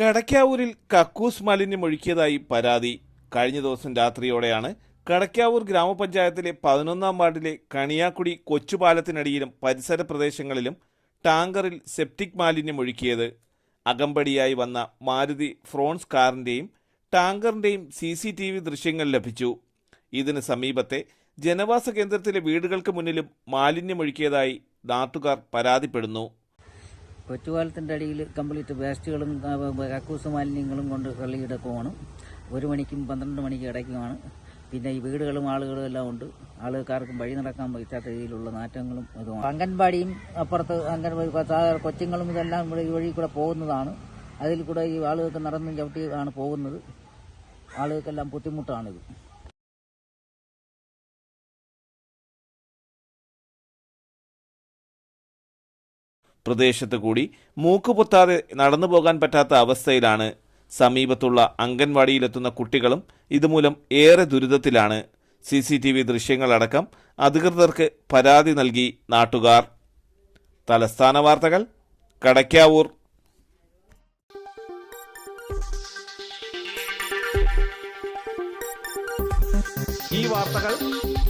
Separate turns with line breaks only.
കടക്കാവൂരിൽ കക്കൂസ് മാലിന്യം ഒഴുക്കിയതായി പരാതി. കഴിഞ്ഞ ദിവസം രാത്രിയോടെയാണ് കടക്കാവൂർ ഗ്രാമപഞ്ചായത്തിലെ പതിനൊന്നാം വാർഡിലെ കണിയാക്കുടി കൊച്ചുപാലത്തിനടിയിലും പരിസര പ്രദേശങ്ങളിലും ടാങ്കറിൽ സെപ്റ്റിക് മാലിന്യം ഒഴുക്കിയത്. അകമ്പടിയായി വന്ന മാരുതി ഫ്രോൺസ് കാറിന്റെയും ടാങ്കറിന്റെയും സി സി ടി വി ദൃശ്യങ്ങൾ ലഭിച്ചു. ഇതിന് സമീപത്തെ ജനവാസ കേന്ദ്രത്തിലെ വീടുകൾക്ക് മുന്നിലും മാലിന്യമൊഴുക്കിയതായി നാട്ടുകാർ പരാതിപ്പെടുന്നു.
കൊച്ചുപാലത്തിന്റെ അടിയിൽ കംപ്ലീറ്റ് വേസ്റ്റുകളും കക്കൂസ് മാലിന്യങ്ങളും കൊണ്ട് തള്ളിയിടക്കുമാണ് ഒരു മണിക്കും പന്ത്രണ്ട് മണിക്കും ഇടയ്ക്കുമാണ്. പിന്നെ ഈ വീടുകളും ആളുകളും എല്ലാം ഉണ്ട്. ആളുകാർക്കും വഴി നടക്കാൻ പറ്റാത്ത രീതിയിലുള്ള നാറ്റങ്ങളും ഇതുമാണ് അംഗൻവാടിയും അപ്പുറത്ത് അംഗൻവാടി കൊച്ചുങ്ങളും ഇതെല്ലാം ഇവിടെ ഈ വഴി കൂടെ പോകുന്നതാണ്. അതിൽ കൂടെ ഈ ആളുകൾക്ക് നടന്നും ചവിട്ടി ആണ് പോകുന്നത്. ആളുകൾക്കെല്ലാം ബുദ്ധിമുട്ടാണിത്.
പ്രദേശത്ത് കൂടി മൂക്കുപൊത്താതെ നടന്നു പോകാൻ പറ്റാത്ത അവസ്ഥയിലാണ് സമീപത്തുള്ള അംഗൻവാടിയിലെത്തുന്ന കുട്ടികളും ഇതുമൂലം ഏറെ ദുരിതത്തിലാണ്. സി സി ടി വി ദൃശ്യങ്ങളടക്കം അധികൃതർക്ക് പരാതി നൽകി നാട്ടുകാർ. തലസ്ഥാന വാർത്തകൾ കടയ്ക്കാവൂർ
ഈ വാർത്തകൾ